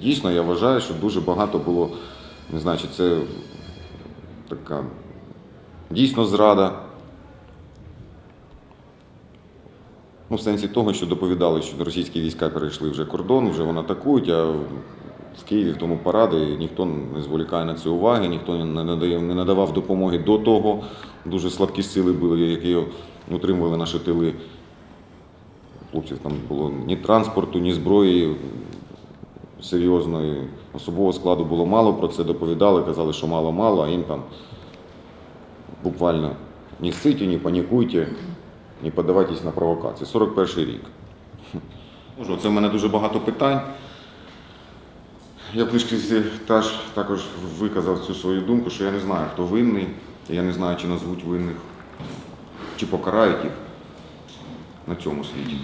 Дійсно, я вважаю, що дуже багато було, не знаю, чи це така дійсно зрада. Ну, в сенсі того, що доповідали, що російські війська перейшли вже кордон, вже вони атакують, а в Києві в тому паради ніхто не зволікає на це уваги, ніхто не, надає, не надавав допомоги до того. Дуже слабкі сили були, які утримували наші тили. Хлопців там було ні транспорту, ні зброї серйозної. Особового складу було мало, про це доповідали, казали, що мало-мало, а їм там буквально не ссите, не панікуйте, не подавайтесь на провокації. 41 рік. Це в мене дуже багато питань. Я книжці теж також виказав цю свою думку, що я не знаю, хто винний, я не знаю, чи назвуть винних, чи покарають їх на цьому світі.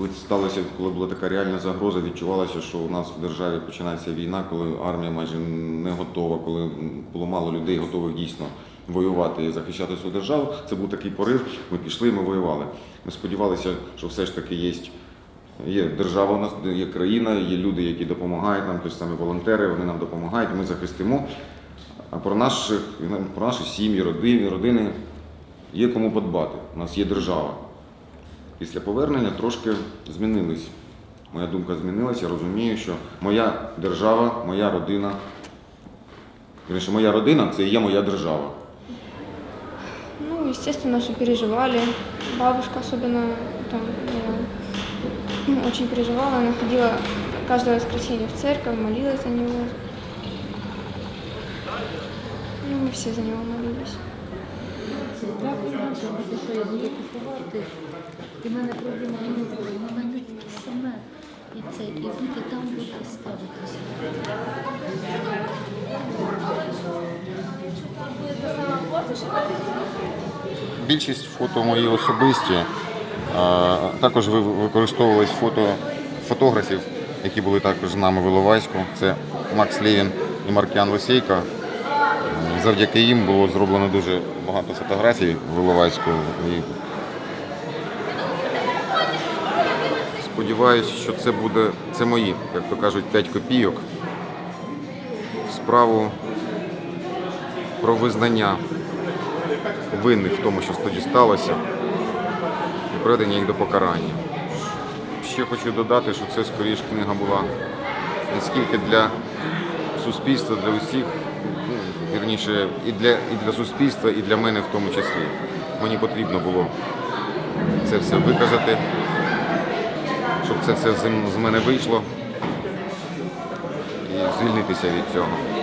Коли сталося, коли була така реальна загроза, відчувалося, що у нас в державі починається війна, коли армія майже не готова, коли було мало людей, готових дійсно воювати і захищати свою державу. Це був такий порив. Ми пішли, ми воювали. Ми сподівалися, що все ж таки є. Є держава у нас, є країна, є люди, які допомагають нам, ті ж самі волонтери, вони нам допомагають, ми захистимо. А про наших, про наші сім'ї, родини, родини є кому подбати. У нас є держава. Після повернення трошки змінились. Моя думка змінилася. Я розумію, що моя держава, моя родина. Вірніше, моя родина це і є моя держава. Ну, естественно, что переживали. Бабушка особенно там, ну, переживала. Она ходила каждое воскресенье в церковь, молилась за него. Ну, мы все за него молились. Що купувати. І в мене проблема не буде. В мене саме і це, і буде там буде ставитися. Більшість фото мої особисті. А, Також ви- використовувались фото фотографів, які були також з нами в Іловайську. Це Макс Лєвін і Маркіан Лисейко. Завдяки їм було зроблено дуже багато фотографій в Іловайську. І Сподіваюсь, що це буде це мої, як то кажуть, 5 копійок. Справу про визнання винних в тому, що тоді сталося, і приведення їх до покарання. Ще хочу додати, що це скоріш книга була не скільки для суспільства, для усіх, вірніше, і для, і для суспільства, і для мене в тому числі. Мені потрібно було це все виказати, щоб це все з мене вийшло і звільнитися від цього.